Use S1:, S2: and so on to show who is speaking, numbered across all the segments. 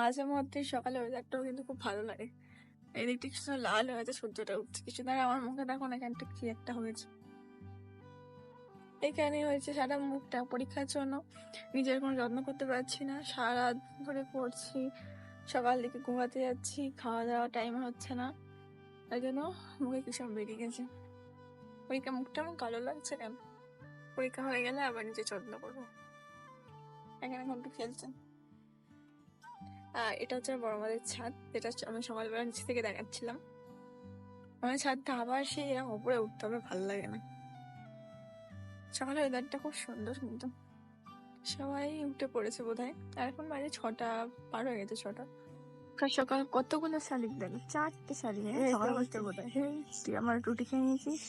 S1: মাঝে মধ্যে সকালে ওয়েদারটাও কিন্তু খুব ভালো লাগে। এই দিকটা কিছু লাল হয়েছে সূর্যটা উঠছে। কিছু দ্বারা আমার মুখে দেখো না, এখানটা কি একটা হয়েছে। এখানে হয়েছে সারা মুখটা পরীক্ষার জন্য। নিজের কোনো যত্ন করতে পারছি না। সারা ধরে পড়ছি, সকাল দিকে ঘুমাতে যাচ্ছি খাওয়া দাওয়া টাইম হচ্ছে না। তাই জন্য মুখে কি সব বেরিয়ে গেছে। পরীক্ষা মুখটা আমার কালো লাগছে কেন? পরীক্ষা হয়ে গেলে আবার নিজে যত্ন করব। এখানে এখন খেলছেন? এটা হচ্ছে বড় মাদের ছাদ যেটা হচ্ছে আমি সকালবেলা নিচে থেকে দেখাচ্ছিলাম। আমার ছাদটা আবার সেই এরকম উপরে উঠতে হবে ভালো লাগে না। সকালে ওয়েদারটা খুব সুন্দর কিন্তু। সবাই উঠে পড়েছে বোধ হয় আর এখন বাইরে ছটা পার হয়ে গেছে ছটা। সকাল সকাল কতগুলো শালিক দেখ? চারটে শালিক হ্যাঁ, সকাল বলতে বোধ হয় তুই আমার রুটি খেয়ে নিয়েছিস?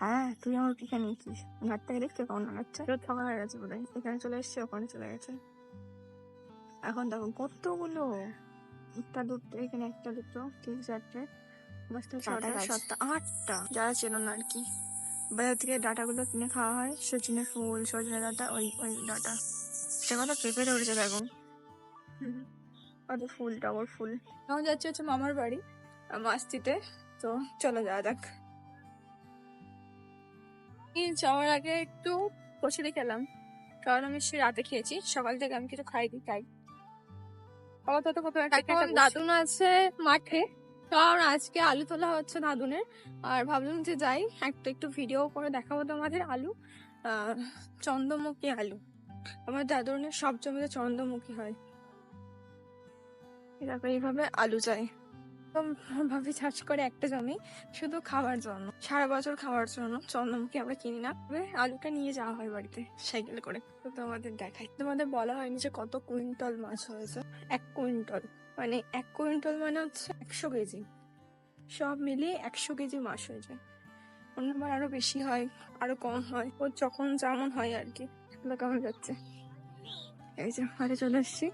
S1: হ্যাঁ তুই আমার রুটি খেয়ে নিয়েছিস। ঘাট থেকে দেখতে কেমন লাগাচ্ছে সকাল হয়ে গেছে বোধ হয় এখানে চলে এসছে ওখানে চলে গেছে। এখন দেখো কতগুলো একটা দুটো এখানে একটা দুটো তিন চারটে পাঁচটা ছটা সাতটা আটটা। যারা চেনো না আর কি। বাজার থেকে ডাটাগুলো কিনে খাওয়া হয় সজনে ফুল সজনে ডাটা ওই ওই ডাটা। সে কথা পেঁপে ধরেছে দেখো কত ফুল টগর ফুল। এখন যাচ্ছে হচ্ছে মামার বাড়ি মাস্তিতে তো চলো যাওয়া যাক। যাওয়ার আগে একটু কচুরি খেলাম। কারণ আমি সে রাতে খেয়েছি সকাল থেকে আমি কিছু খাইনি তাই। কোথাও একটা
S2: এখন দাদুন আছে মাঠে। কারণ আজকে আলু তোলা হচ্ছে দাদুনের। আর ভাবলাম যে যাই একটা একটু ভিডিও করে দেখাবো তোমাদের আলু। আহ, চন্দ্রমুখী আলু। আমার দাদুনের সব জমিতে চন্দ্রমুখী হয়।
S1: এরকম এইভাবে আলু চাই।
S2: তো ভাবি চাষ করে একটা জমি শুধু খাবার জন্য।
S1: সারা বছর খাওয়ার জন্য চন্দ্রমুখী আমরা কিনি না।
S2: আলুটা নিয়ে যাওয়া হয় বাড়িতে
S1: সাইকেল করে। তো তোমাদের দেখাই। তোমাদের বলা হয়নি যে কত কুইন্টাল মাছ হয়েছে।
S2: এক কুইন্টাল। মানে এক কুইন্টাল মানে হচ্ছে একশো কেজি। সব মিলিয়ে একশো কেজি মাছ হয়ে যায়। অন্যবার আরও বেশি হয়, আরও কম হয়। ও যখন যেমন হয় আর কি। কেমন যাচ্ছে।
S1: এই যে, ঘরে চলে এসছি।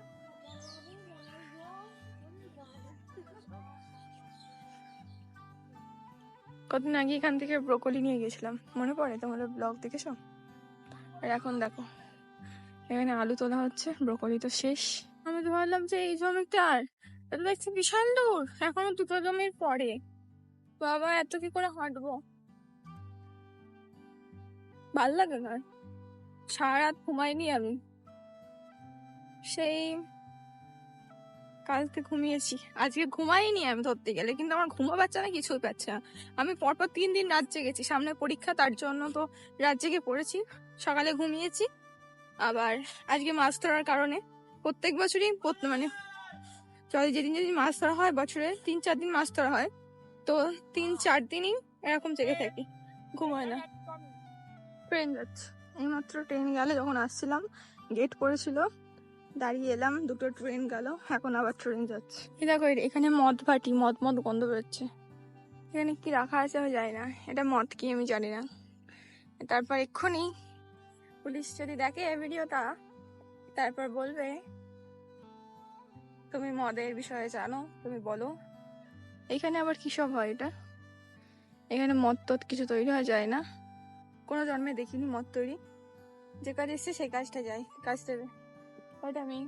S1: কদিন আগে এখান থেকে ব্রোকলি নিয়ে গেছিলাম মনে পড়ে তোমাদের ব্লগ দেখেছ? আর এখন দেখো, এখানে আলু তোলা হচ্ছে, ব্রোকলি তো শেষ। আমি তো ভাবলাম যে এই জমিটার এটা তো দেখছি বিশাল দূর, এখনও দুটো জমির পরে। বাবা, এত কি করে হাঁটবো? ভালো লাগে না? সারা রাত ঘুমাইনি আমি। সেই কালকে ঘুমিয়েছি। আজকে ঘুমাইনি আমি ধরতে গেলে, কিন্তু আমার ঘুমো পাচ্ছে না কিছুই পাচ্ছে না। আমি পরপর তিন দিন রাত জেগেছি, সামনে পরীক্ষা, তার জন্য তো রাত জেগে পড়েছি। সকালে ঘুমিয়েছি, আবার আজকে মাছ ধরার কারণে প্রত্যেক বছরই মানে চলে, যেদিন যেদিন মাছ ধরা হয়, বছরে তিন চার দিন মাছ ধরা হয়, তো তিন চার দিনই এরকম জেগে থাকি, ঘুমায় না। ট্রেন যাচ্ছে। এইমাত্র ট্রেন গেলে যখন আসছিলাম গেট পড়েছিল দাঁড়িয়ে এলাম, দুটো ট্রেন গেল, এখন আবার ট্রেন যাচ্ছে। দেখো এখানে মদ ভাটি, মদ মদ গন্ধ বেরোচ্ছে। এখানে কি রাখা আছে জানি না, এটা মদ কি আমি জানি না। তারপর এক্ষুনি পুলিশ যদি দেখে ভিডিওটা, তারপর বলবে, তুমি মদের বিষয়ে জানো, তুমি বলো। এখানে আবার কি সব হয় এটা? এখানে মদ টদ কিছু তৈরি হওয়া যায় না। কোনো জন্মে দেখিনি মদ তৈরি। যে কাজ এসছে, সেই কাজটা যায় কাজ দেবে ওটা আমি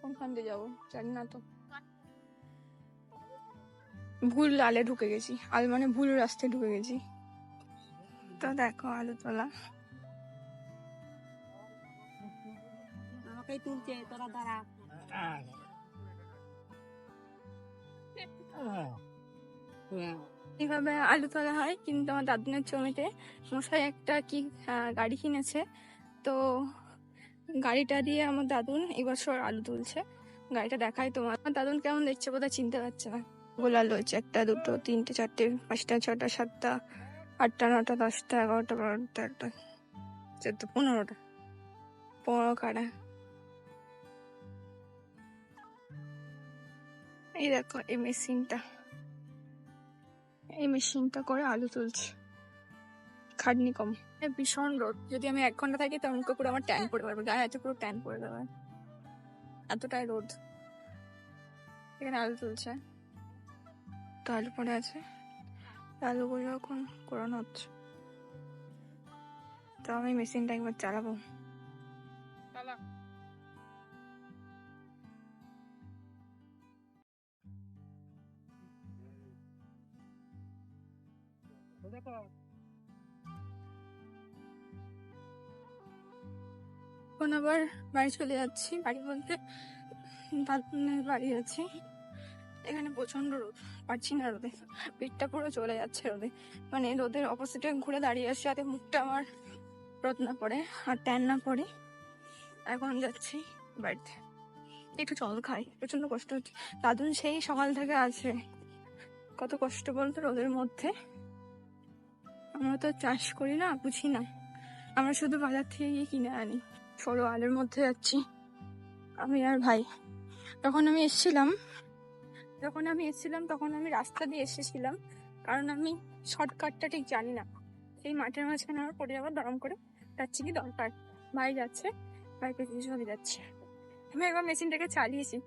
S1: কোনখান দিয়ে যাব? জানি না তো। ভুল আলে ঢুকে গেছি। আল মানে ভুল রাস্তায় ঢুকে গেছি। তো দেখো আলু তোলা
S3: আমাকেই তুলছে তোরা দাঁড়া।
S2: এইভাবে আলু তোলা হয় কিন্তু আমার দাদুনের জমিতে। মশাই একটা কি গাড়ি কিনেছে। তো গাড়িটা দিয়ে আমার দাদুন এবছর আলু তুলছে। গাড়িটা দেখাই তোমার। আমার দাদুন কেমন দেখছে বোধহয় চিনতে পারছে না। গোল আলু হচ্ছে একটা, দুটো, তিনটে, চারটে, পাঁচটা, ছটা, সাতটা, আটটা, নটা, দশটা, এগারোটা, বারোটা একটা চোদ্দ, পনেরোটা। পনেরো কাটা এই দেখো, এই মেশিনটা। এই মেশিনটা করে আলু তুলছে। খাটনি কম। এ ভীষণ রোদ। যদি আমি এক ঘণ্টা থাকি, তখন পুরো আমার ট্যান পড়ে পারবে গায়ে হাতে পুরো ট্যান পড়ে যাবে। এতটাই রোদ। এখানে আলু তুলছে তো আলু পড়ে আছে। আলুগুলো এখন করানো হচ্ছে। তো আমি মেশিনটা একবার চালাবো।
S1: এখন আবার বাড়ি চলে যাচ্ছি। বাড়ি বলতে বাড়ি আছি। এখানে প্রচণ্ড রোদ। পারছি না রোদে। পিঠটা পুরো চলে যাচ্ছে রোদে। মানে রোদের অপোজিটে ঘুরে দাঁড়িয়ে আসছি, যাতে মুখটা আমার রোদ না পড়ে আর ট্যান না পড়ে। এখন যাচ্ছি বাড়িতে। একটু জল খাই। প্রচণ্ড কষ্ট হচ্ছে। দাদুন সেই সকাল থেকে আছে। কত কষ্ট বলতো রোদের মধ্যে। আমরা তো চাষ করি না, বুঝি না। আমরা শুধু বাজার থেকে গিয়ে কিনে আনি। সরু আলোর মধ্যে যাচ্ছি আমি আর ভাই। তখন আমি এসেছিলাম। যখন আমি এসেছিলাম, তখন আমি রাস্তা দিয়ে এসেছিলাম। কারণ আমি শর্টকাটটা ঠিক জানি না। সেই মাঠের মাঝখানে আমার পড়ে যাওয়ার দরম করে যাচ্ছি কি দরকার। ভাই যাচ্ছে, ভাইকে দিয়ে চলে যাচ্ছে। আমি একবার মেশিনটাকে চালিয়েছি।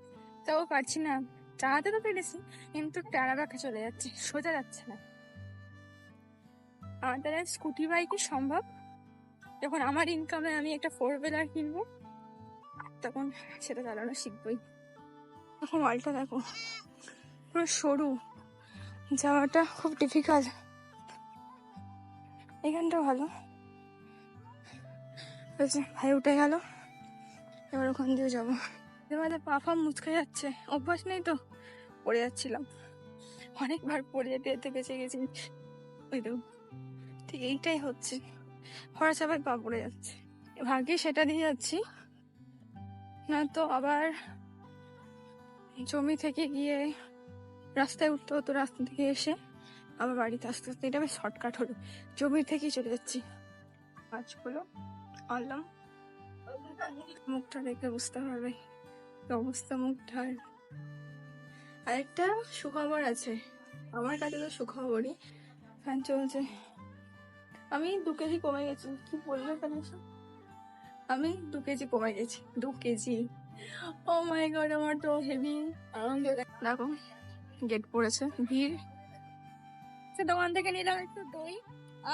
S1: তাও পারছি না। চালাতে তো পেরেছি, কিন্তু টাড়া বাঁকা চলে যাচ্ছে। সোজা যাচ্ছে না। আমার দ্বারা স্কুটি বাইকই সম্ভব। যখন আমার ইনকামে আমি একটা ফোর হুইলার কিনবো, তখন সেটা চালানো শিখবই। এখন ওয়ালটা দেখো, পুরো সরু। যাওয়াটা খুব ডিফিকাল্ট এখানটা ভালো। ভাই, উঠে গেল। এবার ওখান দিয়ে যাব। এবারে পা ফা মুচকে যাচ্ছে। অভ্যাস নেই তো। পড়ে যাচ্ছিলাম। অনেকবার পড়ে যেতে যেতে বেঁচে গেছি। ওই তো, ঠিক এইটাই হচ্ছে। খরা চাপায় পা পড়ে যাচ্ছে। ভাগ্যে সেটা দিয়ে যাচ্ছি। না তো আবার জমি থেকে গিয়ে রাস্তায় উঠতে হতো, রাস্তা থেকে এসে আবার বাড়িতে আসতে আসতে এটা বেশ শর্টকাট হলো। জমি থেকেই চলে যাচ্ছি। গাছগুলো আনলাম মুখটা দেখে বুঝতে পারবে অবস্থা মুখটার। আরেকটা সুখবর আছে। আমার কাছে তো সুখবরই। ফ্যান চলছে। আমি দু কেজি কমে গেছি। কি বলবে কেন এসব? আমি দু কেজি কমে গেছি, দু কেজি। ও মাই গড আমার তো হেভি আনন্দ দেখো গেট পড়েছে, ভিড়। সে দোকান থেকে নিলাম একটু দই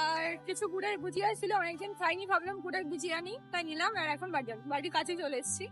S1: আর কিছু গুড়ের ভুজিয়া ছিল। অনেকদিন খাইনি, ভাবলাম গুড়ের ভুজিয়া নিই তাই নিলাম আর এখন বাড়ি। বাড়ির কাছে চলে এসেছি।